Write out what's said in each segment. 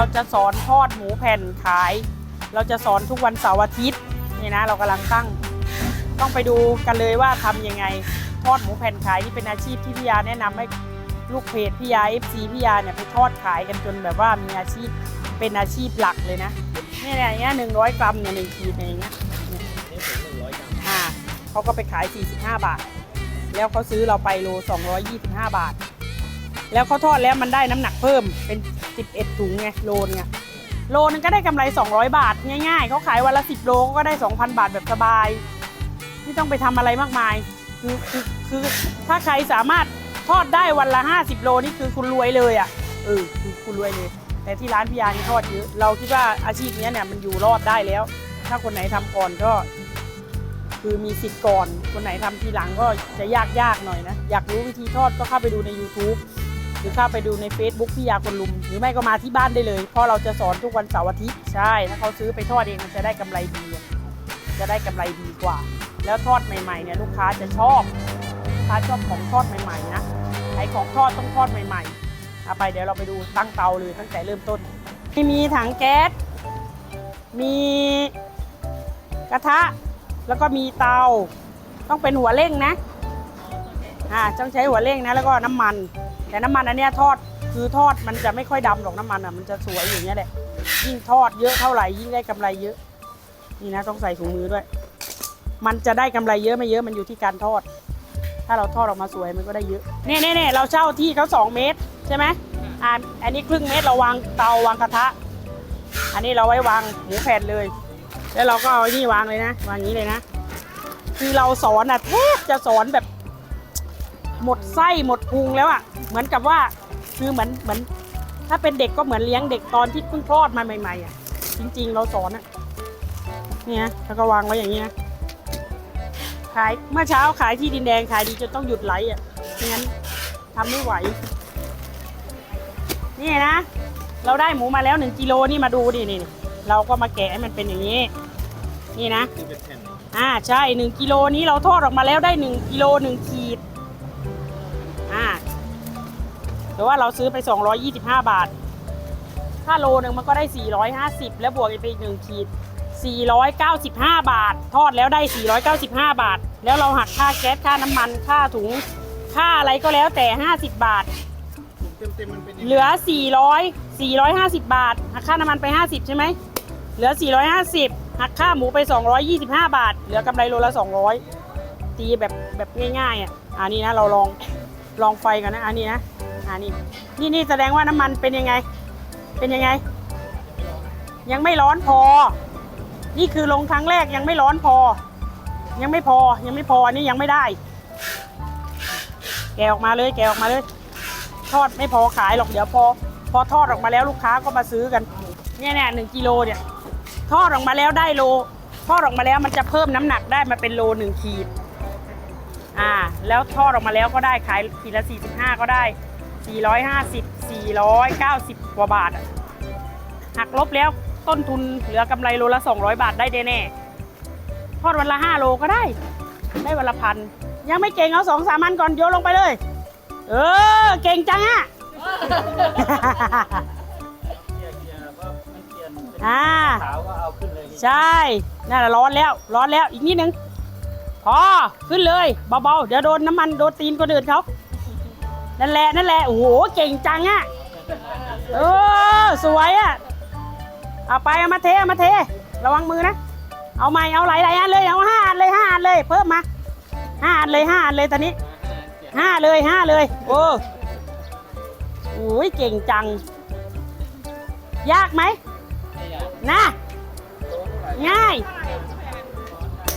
เราจะสอนทอดหมูแผ่นขาย เราจะสอนทุกวันเสาร์อาทิตย์นี่นะเรากำลังตั้ง ต้องไปดูกันเลยว่าทำยังไงทอดหมูแผ่นขายนี่เป็นอาชีพที่พี่ยาแนะนำให้ลูกเพจพี่ยาเอฟซีพี่ยาเนี่ยไปทอดขายกันจนแบบว่ามีอาชีพเป็นอาชีพหลักเลยนะนี่ยอย่างเงี้ยหนึ่งร้อยกรัมเนี่ยหนึ่งขีดอย่างเงี้ยนี่หนึ่งร้อยกรัมอ่าเขาก็ไปขาย 45 บาท แล้วเขาซื้อเราไปโล 225 บาท แล้วเขาทอดแล้วมันได้น้ำหนักเพิ่มเป็น 11 ถุงไงโลนึงอะโลนึงก็ได้กำไร 200 บาทง่ายๆเขาขายวันละ 10 โลก็ได้ 2,000 บาทแบบสบาย ไม่ต้องไปทำอะไรมากมาย คือคือคือถ้าใครสามารถทอดได้วันละ 50 โลนี่คือคุณรวยเลยอะ่ะเออคือคุณรวยเลย แต่ที่ร้านพี่ยานี่ทอดเยอะเราคิดว่าอาชีพเนี้ยเนี่ยมันอยู่รอดได้แล้ว ถ้าคนไหนทำก่อนก็ คือมีสิทธิ์ก่อน คนไหนทำทีหลังก็จะยากยากๆหน่อยนะ อยากรู้วิธีทอดก็เข้าไปดูใน YouTube หรือเข้าไปดูใน Facebook พี่ยาคนลุม หรือไม่ก็มาที่บ้านได้เลยเพราะเราจะสอนทุกวันเสาร์อาทิตย์ใช่ ถ้าเขาซื้อไปทอดเองมันจะได้กำไรดี จะได้กำไรดีกว่า แล้วทอดใหม่ ๆ เนี่ยลูกค้าจะชอบลูกค้าชอบของทอดใหม่ๆนะไอของทอดต้องทอดใหม่ๆเอาไปเดี๋ยวเราไปดูตั้งเตาเลยตั้งแต่เริ่มต้นมีถังแก๊สมีกระทะแล้วก็มีเตาต้องเป็นหัวเร่งนะอ่าต้องใช้หัวเร่งนะแล้วก็น้ำมัน แต่น้ำมันอันเนี้ยทอดคือทอดมันจะไม่ค่อยดำหรอกน้ำมันอะมันจะสวยอย่างเงี้ยแหละยิ่งทอดเยอะเท่าไหร่ยิ่งได้กำไรเยอะ นี่นะต้องใส่ถุงมือด้วย มันจะได้กำไรเยอะไม่เยอะมันอยู่ที่การทอด ถ้าเราทอดออกมาสวยมันก็ได้เยอะเน่เน่เน่เราเช่าที่เขาสองเมตรใช่ไหมอ่าอันนี้ครึ่งเมตรเราวางเตาวางกระทะ อันนี้เราไว้วางหมูแผ่นเลย แล้วเราก็เอาไอ้นี่วางเลยนะวางนี้เลยนะ คือเราสอนอะแทบจะสอนแบบ หมดไส้หมดพุงแล้วอะเหมือนกับว่าคือเหมือนเหมือนถ้าเป็นเด็กก็เหมือนเลี้ยงเด็กตอนที่เพิ่งคลอดมาใหม่ๆอะจริง ๆ เราสอนอะเนี่ยแล้วก็วางไว้อย่างนี้นะขายเมื่อเช้าขายที่ดินแดงขายดีจนต้องหยุดไลฟ์อะไม่งั้นทำไม่ไหว นี่นะ เราได้หมูมาแล้วหนึ่งกิโลนี่มาดูดินี่เราก็มาแกะให้มันเป็นอย่างนี้ นี่นะที่เป็นแผ่นอ่าใช่หนึ่งกิโลนี้เราทอดออกมาแล้วได้หนึ่งกิโลหนึ่งขีด แต่ว่าเราซื้อไป 225 บาท ถ้าโลหนึ่งมันก็ได้ 450 แล้วบวกอีกไปอีกหนึ่งขีด 495 บาท ทอดแล้วได้ 495 บาท แล้วเราหักค่าแก๊สค่าน้ำมันค่าถุง ค่าอะไรก็แล้วแต่ 50 บาทเต็มเต็มๆมันเป็นยังไงเหลือ 400 450 บาท หักค่าน้ำมันไป 50 ใช่ไหม เหลือ 450 หักค่าหมูไป 225 บาท เหลือกำไรโลละ 200 ตีแบบแบบง่ายๆอะอันนี้นะเราลองลองไฟกันนะ อันนี้นะ อันนี้นี่นี่แสดงว่าน้ำมันเป็นยังไง เป็นยังไง ยังไม่ร้อนพอ นี่คือลงครั้งแรกยังไม่ร้อนพอ ยังไม่พอยังไม่พออันนี้ยังไม่ได้ แกออกมาเลย แกออกมาเลย ทอดไม่พอขายหรอกเดี๋ยวพอ พอทอดออกมาแล้วลูกค้าก็มาซื้อกัน เนี่ยเนี่ยหนึ่งกิโลเนี่ยทอดออกมาแล้วได้โลทอดออกมาแล้วมันจะเพิ่มน้ำหนักได้มาเป็นโลหนึ่งขีด อ่า แล้วทอดออกมาแล้วก็ได้ขายขีดละ45ก็ได้ 450 490 กว่าบาทอะหักลบแล้วต้นทุนเหลือกำไรโลละ 200 บาทได้แน่ๆทอดวันละ 5 โลก็ได้ ได้วันละพัน ยังไม่เก่งเอาสองสามอันก่อนโยนลงไปเลย เออ เก่งจังอะเกียร์เกียร์ว่ามันเปลี่ยนเป็นอ่าขาวก็เอาขึ้นเลยใช่นั่นแหละร้อนแล้ว ร้อนแล้วอีกนิดนึงพอขึ้นเลยเบาๆ เดี๋ยวโดนน้ำมันโดนตีนคนอื่นเขา นั่นแหละนั่นแหละโอ้โหเก่งจังอะเออสวยอะเอาไปเอามาเทเอามาเท ระวังมือนะ เอาใหม่เอาหลายๆอันเลยเอาห้าอันเลยห้าอันเลย เพิ่มมาห้าอันเลยห้าอันเลยตอนนี้ห้าเลยห้าเลยโอ้โอ้ยเก่งจัง ยากไหมนะง่าย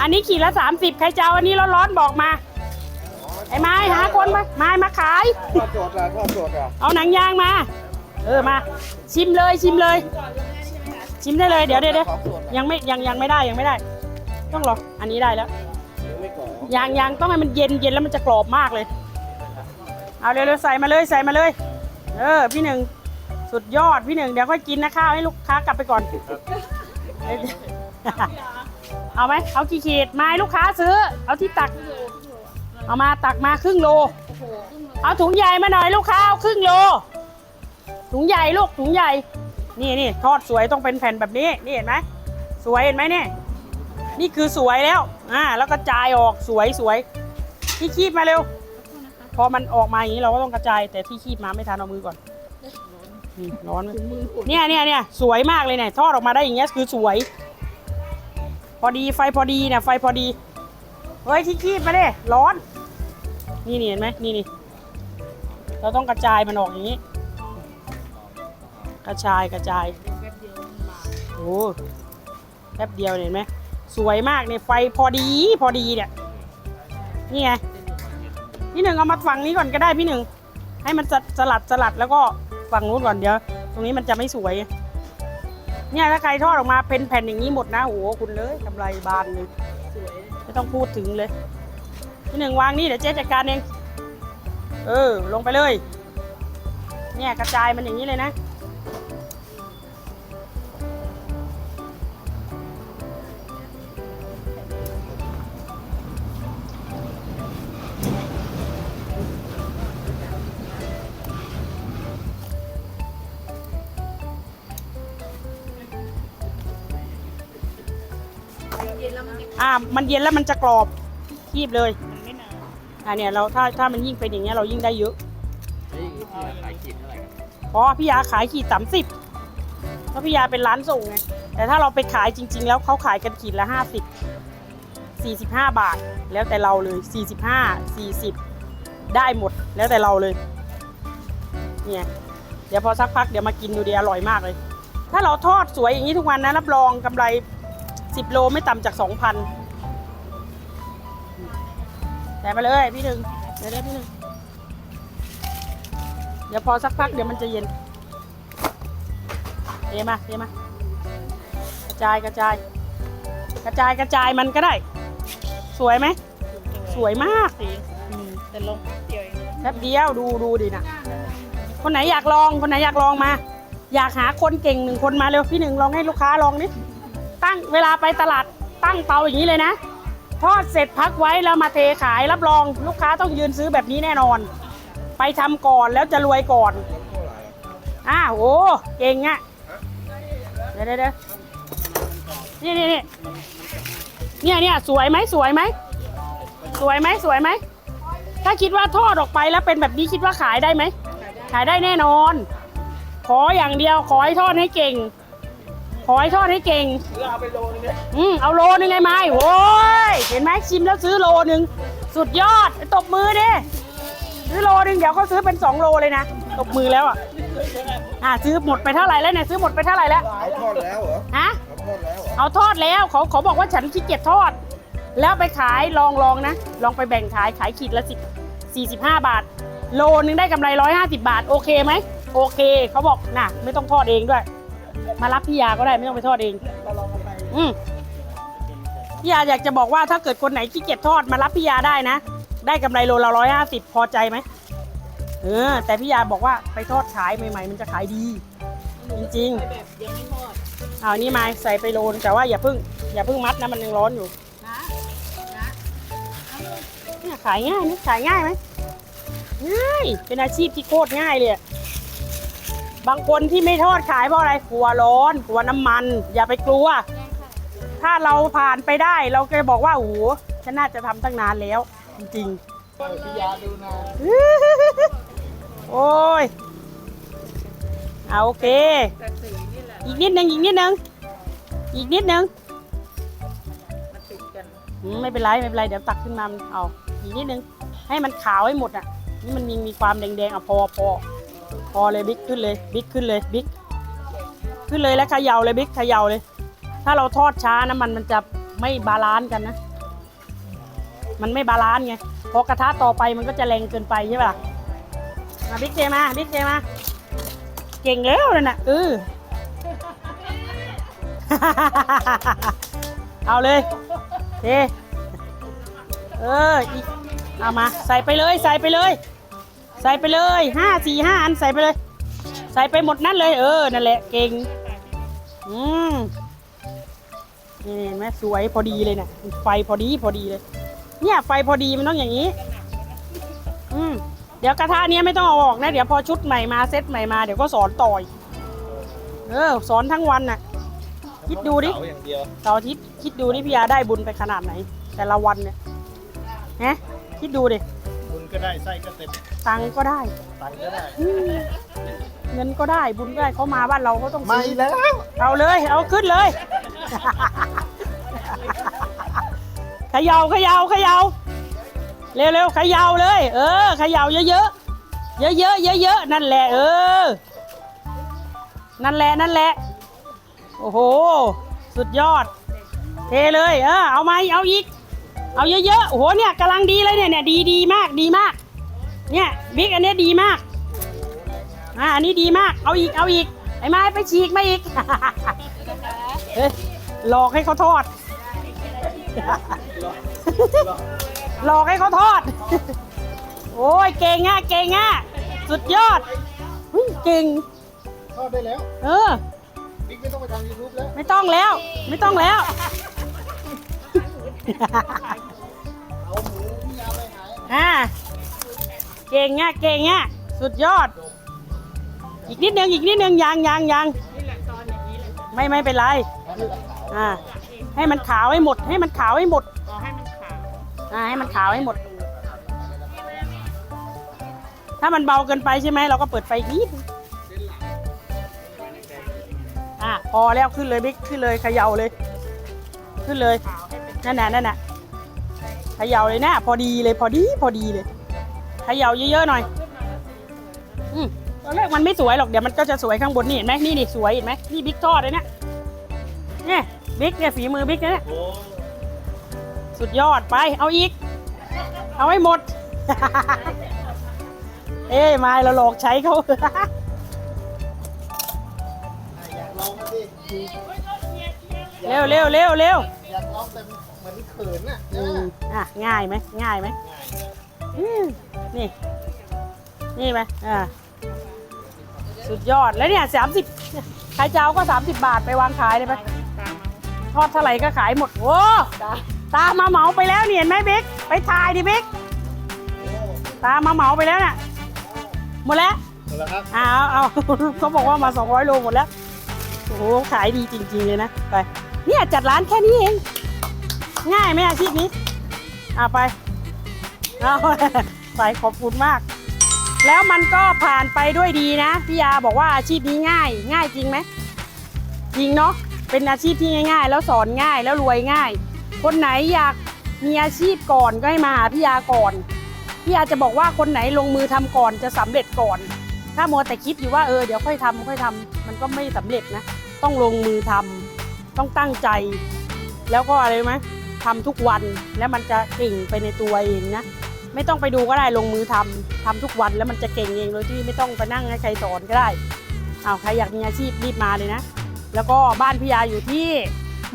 อันนี้ขีดละ30ใครจะเอาอันนี้ร้อนๆบอกมา ไอ้ไม้หาคนมาไม้มาขายทอดสดอะทอดสดอะเอาหนังยางมา เออมา ชิมเลยชิมเลย ชิมได้เลยเดี๋ยวเดี๋ยวเดี๋ยวของสดอะยังไม่ยังยังไม่ได้ยังไม่ได้ ต้องรออันนี้ได้แล้ว ยังไม่ก่อ ยางยางต้องให้มันเย็นเย็นแล้วมันจะกรอบมากเลย เอาเร็วๆใส่มาเลยใส่มาเลย เออพี่หนึ่งสุดยอดพี่หนึ่งเดี๋ยวค่อยกินนะข้าวให้ลูกค้ากลับไปก่อน เอาไหมเอากี่ขีดไมาให้ลูกค้าซื้อ เอาที่ตัก เอามาตักมาครึ่งโล เอาถุงใหญ่มาหน่อยลูกค้าเอาครึ่งโล ถุงใหญ่ลูกถุงใหญ่ นี่นี่ทอดสวยต้องเป็นแผ่นแบบนี้ นี่เห็นไหม สวยเห็นไหมเนี่ย นี่คือสวยแล้ว อ่า แล้วก็จายออกสวยสวย ที่คีบมาเร็ว พอมันออกมาอย่างนี้เราก็ต้องกระจาย แต่ที่คีบมาไม่ทันเอามือก่อนนี่ร้อนไหมเนี่ยเนี่ยเนี่ยสวยมากเลยเนี่ยทอดออกมาได้อย่างเงี้ยคือสวย พอดีไฟพอดีเนี่ยไฟพอดี เฮ้ยที่คีบมาเด้ร้อน นี่นี่เห็นไหมนี่นี่เราต้องกระจายมันออกอย่างนี้ กระจายกระจายโอ้แป๊บเดียวเห็นไหมสวยมากเนี่ยไฟพอดีพอดีเนี่ยนี่ไงพี่หนึ่งเอามาฝั่งนี้ก่อนก็ได้พี่หนึ่งให้มันสสลัดสลัดแล้วก็ฝั่งนู้นก่อนเดี๋ยว ตรงนี้มันจะไม่สวย เนี่ยถ้าใครทอดออกมาเป็นแผ่นอย่างนี้หมดนะโอ้โหคุณเลยกำไรบานเลยไม่ต้องพูดถึงเลย พี่หนึ่งวางนี่เดี๋ยวเจ๊จัดการเอง เออ ลงไปเลย เนี่ยกระจายมันอย่างนี้เลยนะ อ่า มันเย็นแล้วมันจะกรอบคีบเลย อันเนี้ยเราถ้าถ้ามันยิ่งเป็นอย่างเงี้ยเรายิ่งได้เยอะพี่ยาขายขีดเท่าไหร่ครัพี่ยาขายขีดสามสิบเพราะพี่ยาเป็นร้านส่งไงแต่ถ้าเราไปขายจริง ๆ แล้วเขาขายกันขีดละห้าสิบสี่สิบห้าบาท แล้วแต่เราเลยสี่สิบห้าสี่สิบได้หมดแล้วแต่เราเลยเนี่ยเดี๋ยวพอสักพักเดี๋ยวมากินดูดีอร่อยมากเลย ถ้าเราทอดสวยอย่างนี้ทุกวันนะรับรองกำไรสิบโลไม่ต่ำจากสองพัน แต่มาเลยพี่หนึ่งเดี๋ยวได้พี่หนึ่งเดี๋ยวพอสักพักเดี๋ยวมันจะเย็นเทมาเทมากระจายกระจาย กระจายกระจายมันก็ได้ สวยไหม สวยมากสีแต่ลงเดียวแปบเดียวดูดูดินะคนไหนอยากลองคนไหนอยากลองมา อยากหาคนเก่งหนึ่งคนมาเร็วพี่หนึ่งลองให้ลูกค้าลองนิดตั้งเวลาไปตลาดตั้งเตาอย่างนี้เลยนะ ทอดเสร็จพักไว้แล้วมาเทขายรับรองลูกค้าต้องยืนซื้อแบบนี้แน่นอน ไปทำก่อนแล้วจะรวยก่อนอ้าวโอ้เก่งอะเดี๋ยวเดี๋ยวเดี๋ยวนี่นี่นี่เนี่ยเนี่ยสวยไหมสวยไหมสวยไหมสวยไหมถ้าคิดว่าทอดออกไปแล้วเป็นแบบนี้คิดว่าขายได้ไหมขายได้แน่นอน ขออย่างเดียวขอให้ทอดให้เก่ง ขอให้ทอดให้เก่ง เอกเอาไปโลนึงเนี่ยอืมเอาโลนึงไงไม้โว้ย เห็นไหมชิมแล้วซื้อโลนึงสุดยอดไปตบมือดิซื้อโลนึงเดี๋ยวเขาซื้อเป็นสองโลเลยนะตบมือแล้วอะอ่าซื้อหมดไปเท่าไหร่แล้วเนี่ยซื้อหมดไปเท่าไหร่แล้วเขาทอดแล้วเหรอฮะเขาทอดแล้วเหรอเอาทอดแล้วเขาเขาบอกว่าฉันขี้เกียจทอด แล้วไปขายลองลองนะ ลองไปแบ่งขายขายขีดละสิบสี่สิบห้าบาท โลนึงได้กำไรร้อยห้าสิบาท โอเคไหมโอเคเขาบอกน่ะ ไม่ต้องทอดเองด้วย มารับพี่ยาก็ได้ไม่ต้องไปทอดเองอืม พี่ยาอยากจะบอกว่าถ้าเกิดคนไหนขี้เกียจทอดมารับพี่ยาได้นะ ได้กำไรโลละร้อยห้าสิบพอใจไหมเออ แต่พี่ยาบอกว่าไปทอดขายใหม่ ๆ มันจะขายดี จริงแบบยังไม่ทอดๆเอานี่มาใส่ไปโลนแต่ว่าอย่าเพิ่ง อย่าเพิ่งมัดนะมันยังร้อนอยู่นะนะเนี่ยขายง่ายนะขายง่ายไหมง่ายเป็นอาชีพที่โคตรง่ายเลยอะบางคนที่ไม่ทอดขายเพราะอะไรกลัวร้อนกลัวน้ำมัน อย่าไปกลัว ถ้าเราผ่านไปได้เราก็จะบอกว่าโอ้โหฉันน่าจะทำตั้งนานแล้ว จริงพี่ยาดูนะๆ โอ้ยเอาโอเค แต่สีนี่แหละอีกนิดนึงอีกนิดนึงอีกนิดนึงมันติดกันอืมไม่เป็นไรไม่เป็นไรเดี๋ยวตักขึ้นมาเอาอีกนิดนึง ให้มันขาวให้หมดอะ นี่มันมีมีความแดงๆอะพอพอพอเลยบิ๊กขึ้นเลยบิ๊กขึ้นเลยบิ๊กขึ้นเลยแล้วเขย่าเลยบิ๊กเขย่าเลย ถ้าเราทอดช้านะมันมันจะไม่บาลานซ์กันนะ มันไม่บาลานซ์ไงพอกระทะต่อไปมันก็จะแรงเกินไปใช่ปะล่ะมาบิ๊กเจมาบิ๊กเจมา เก่งแล้วเลยนะเออเอาเลยเทเออเอามา ใส่ไปเลย ใส่ไปเลย ใส่ไปเลยห้าสี่ห้าอันใส่ไปเลย ใส่ไปหมดนั่นเลย เออ นั่นแหละ เก่ง อืม นี่เห็นไหมสวยพอดีเลยนะไฟพอดีพอดีเลย เนี่ยไฟพอดีมันต้องอย่างนี้ อืมเดี๋ยวกระทะเนี้ยไม่ต้องเอาออกนะ เดี๋ยวพอชุดใหม่มาเซตใหม่มาเดี๋ยวก็สอนต่อย เออ สอนทั้งวันน่ะ คิดดูดิ เสาอย่างเดียวเสาร์อาทิตย์คิดดูนี่พี่ยาได้บุญไปขนาดไหน แต่ละวันเนี่ยฮะคิดดูดิ บุญก็ได้ไส้ก็เต็มตังค์ก็ได้ตังค์ก็ได้ อืมเงินก็ได้บุญก็ได้เขามาบ้านเราเขาต้องไม่ซื้อแล้ว เอาเลย เอาขึ้นเลยเขยาเขยาเขยาเร็วเร็วเขยาเลย เออเขยาเยอะเยอะเยอะเยอะเยอะเยอะนั่นแหละเออ นั่นแหละนั่นแหละ โอ้โห สุดยอด เทเลย เออเอาไหมเอาอีก เอาเยอะๆโอ้โหเนี่ยกำลังดีเลยเนี่ยเนี่ยดีดีมากดีมาก เนี่ยบิ๊กอันนี้ดีมากอ่าอันนี้ดีมากเอาอีกเอาอีกไอ้ไม้ไปฉีกมาอีกเฮ้ยหลอกให้เขาทอด หลอกให้เขาทอด โอ้ยเก่งอะเก่งอะสุดยอดอุ๊ยเก่ง ทอดได้แล้วเออ บิ๊กไม่ต้องไปทำยูทูบแล้วไม่ต้องแล้ว ไม่ต้องแล้ว เอาหมูพี่ยาไปหายอ่าเก่งอะเก่งอะสุดยอด อีกนิดนึงอีกนิดนึงยังยังยังนี่แหละตอนอย่างนี้เลยไม่ไม่เป็นไรให้มันขาวอ่าให้มันขาวให้หมด ให้มันขาวให้หมด อ่าให้มันขาวให้หมด ถ้ามันเบาเกินไปใช่ไหมเราก็เปิดไฟอีกนิดอะพอแล้วขึ้นเลยบิ๊กขึ้นเลยเขย่าเลย ขึ้นเลยนั่นน่ะนั่นน่ะเขย่าเลยนะพอดีเลยพอดีพอดีเลยเขย่าเยอะๆหน่อยอืมตอนแรกมันไม่สวยหรอกเดี๋ยวมันก็จะสวยข้างบนนี่เห็นไหมนี่นี่สวยเห็นไหมนี่บิ๊กทอดเลยเนี่ยเนี่ยบิ๊กเนี่ยฝีมือบิ๊กนะเนี่ย สุดยอดไป เอาอีก เอาให้หมด เอ้ยไมาเราหลอกใช้เขาอยากลองมาดิเร็วเร็วเร็วเร็วอยากลองแต่เหมือนเขินน่ะอืมอะง่ายไหมง่ายไหมอืมนี่ นี่ไหมอ่าสุดยอดแล้วเนี่ยสามสิบใครจะเอาก็สามสิบบาทไปวางขายเลยไหมตามทอดเท่าไหร่ก็ขายหมดโอ้ ตามมาเหมาไปแล้วเนี่ยเห็นไหมบิ๊กไปถ่ายดิบิ๊กตามมาเหมาไปแล้วน่ะหมดแล้วหมดแล้วครับเอาเอาเขาบอกว่ามา 200 โลหมดแล้วโอ้โหขายดีจริง ๆ เลยนะไปเนี่ยจัดร้านแค่นี้เอง ง่ายไหมอาชีพนี้เอาไปเอาไปขอบคุณมาก แล้วมันก็ผ่านไปด้วยดีนะพี่ยาบอกว่าอาชีพนี้ง่าย ง่ายจริงไหมจริงเนาะเป็นอาชีพที่ง่าย ๆ แล้วสอนง่ายแล้วรวยง่าย คนไหนอยากมีอาชีพก่อนก็ให้มาหาพี่ยาก่อนพี่ยาจะบอกว่าคนไหนลงมือทำก่อนจะสำเร็จก่อน ถ้ามัวแต่คิดอยู่ว่าเออเดี๋ยวค่อยทำค่อยทำมันก็ไม่สำเร็จนะ ต้องลงมือทำต้องตั้งใจ แล้วก็อะไรไหมทำทุกวันแล้วมันจะเก่งไปในตัวเองนะไม่ต้องไปดูก็ได้ลงมือทำทำทุกวันแล้วมันจะเก่งเองโดยที่ไม่ต้องไปนั่งให้ใครสอนก็ได้เอาใครอยากมีอาชีพรีบมาเลยนะ แล้วก็บ้านพี่ยาอยู่ที่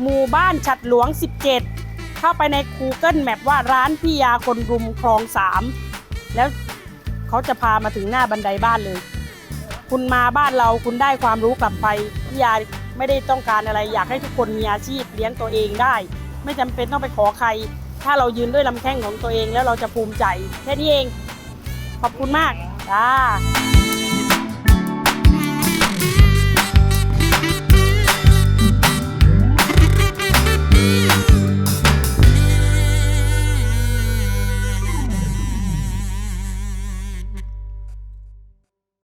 หมู่บ้านฉัดหลวง 17 เข้าไปใน Google Map ว่าร้านพี่ยาคนรุมคลองสามแล้วเขาจะพามาถึงหน้าบันไดบ้านเลย คุณมาบ้านเราคุณได้ความรู้กลับไปพี่ยาไม่ได้ต้องการอะไร อยากให้ทุกคนมีอาชีพเลี้ยงตัวเองได้ ไม่จำเป็นต้องไปขอใคร ถ้าเรายืนด้วยลำแข้งของตัวเองแล้วเราจะภูมิใจแค่นี้เอง ขอบคุณมากจ้า